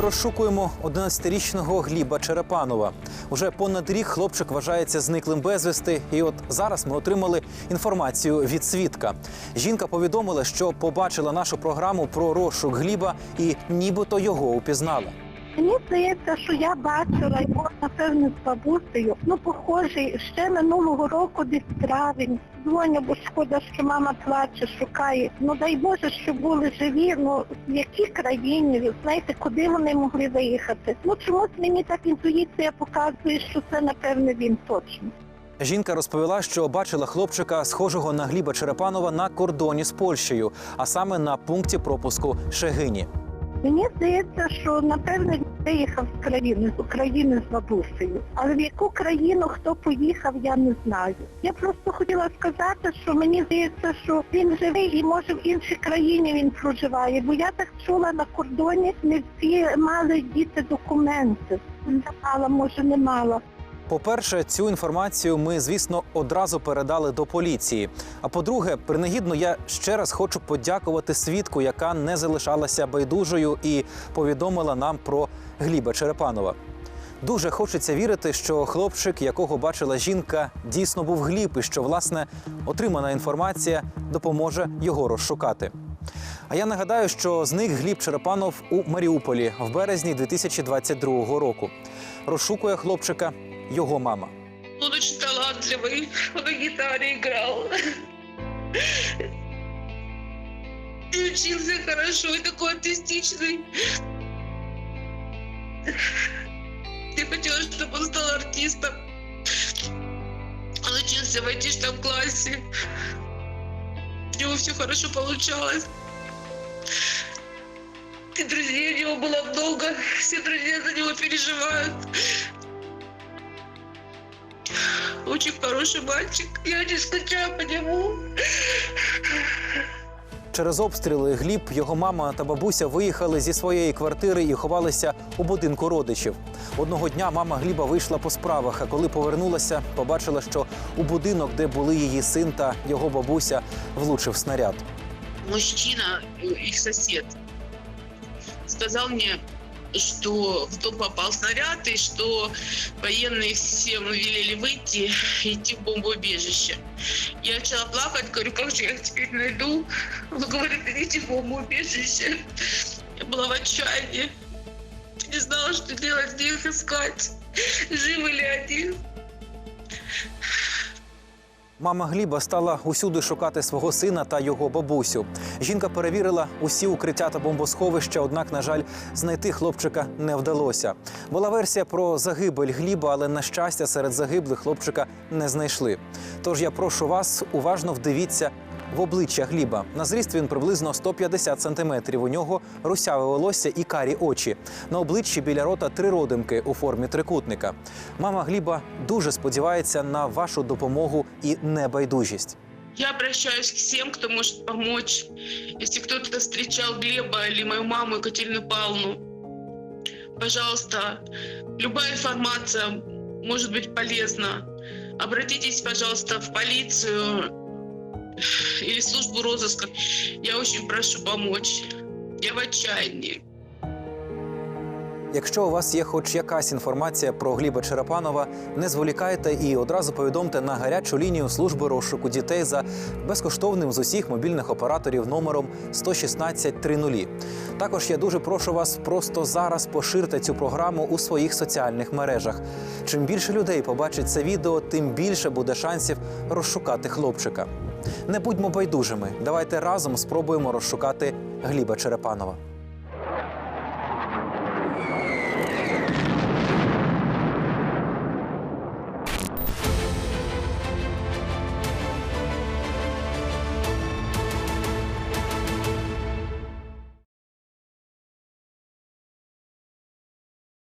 Розшукуємо 11-річного Гліба Черепанова. Уже понад рік хлопчик вважається зниклим безвісти. І от зараз ми отримали інформацію від свідка. Жінка повідомила, що побачила нашу програму про розшук Гліба і нібито його упізнала. Мені здається, що я бачила його, напевно, з бабусею. Ну, похожий, ще минулого року десь травень. Дзвоню, бо шкода, що мама плаче, шукає. Ну дай Боже, щоб були живі. Ну в якій країні, знаєте, куди вони могли виїхати? Ну чомусь мені так інтуїція показує, що це напевне він точно. Жінка розповіла, що бачила хлопчика, схожого на Гліба Черепанова, на кордоні з Польщею, а саме на пункті пропуску Шегині. Мені здається, що напевно він виїхав з країни, з України з бабусею. Але в яку країну хто поїхав, я не знаю. Я просто хотіла сказати, що мені здається, що він живий і може в іншій країні він проживає. Бо я так чула на кордоні, не всі мали діти документи. Мала, може не мала. По-перше, цю інформацію ми, звісно, одразу передали до поліції. А по-друге, принагідно я ще раз хочу подякувати свідку, яка не залишалася байдужою і повідомила нам про Гліба Черепанова. Дуже хочеться вірити, що хлопчик, якого бачила жінка, дійсно був Гліб, і що власне отримана інформація допоможе його розшукати. А я нагадаю, що зник Гліб Черепанов у Маріуполі в березні 2022 року. Розшукує хлопчика його мама. Он очень талантливый, он на гитаре играл. И учился хорошо, и такой артистичный. Я хотела, чтобы он стал артистом. Он учился в айтишном классе. У него все хорошо получалось. И друзей у него было много. Все друзья за него переживают. Очень хороший мальчик. Я не скучаю по нему. Через обстріли Гліб, його мама та бабуся виїхали зі своєї квартири і ховалися у будинку родичів. Одного дня мама Гліба вийшла по справах, а коли повернулася, побачила, що у будинок, де були її син та його бабуся, влучив снаряд. Мужчина, их сосед, сказал мне, что дом попал снаряд и что военные всем велели выйти идти в бомбоубежище. Я начала плакать, говорю, как же я их теперь найду? Он говорит, идите в бомбоубежище. Я была в отчаянии. Не знала, что делать, где их искать. Живы ли они? Мама Гліба стала усюди шукати свого сина та його бабусю. Жінка перевірила усі укриття та бомбосховища, однак, на жаль, знайти хлопчика не вдалося. Була версія про загибель Гліба, але на щастя, серед загиблих хлопчика не знайшли. Тож я прошу вас уважно вдивіться в обличчя Гліба. На зріст він приблизно 150 сантиметрів. У нього русяве волосся і карі очі. На обличчі біля рота три родимки у формі трикутника. Мама Гліба дуже сподівається на вашу допомогу і небайдужість. Я обращаюсь к всем, кто может помочь. Если кто-то встречал Глеба или мою маму Екатерину Павловну, пожалуйста, любая информация может быть полезна. Обратитесь, пожалуйста, в полицию или службу розыска. Я очень прошу помочь. Я в отчаянии. Якщо у вас є хоч якась інформація про Гліба Черепанова, не зволікайте і одразу повідомте на гарячу лінію служби розшуку дітей за безкоштовним з усіх мобільних операторів номером 11630. Також я дуже прошу вас просто зараз поширте цю програму у своїх соціальних мережах. Чим більше людей побачить це відео, тим більше буде шансів розшукати хлопчика. Не будьмо байдужими. Давайте разом спробуємо розшукати Гліба Черепанова.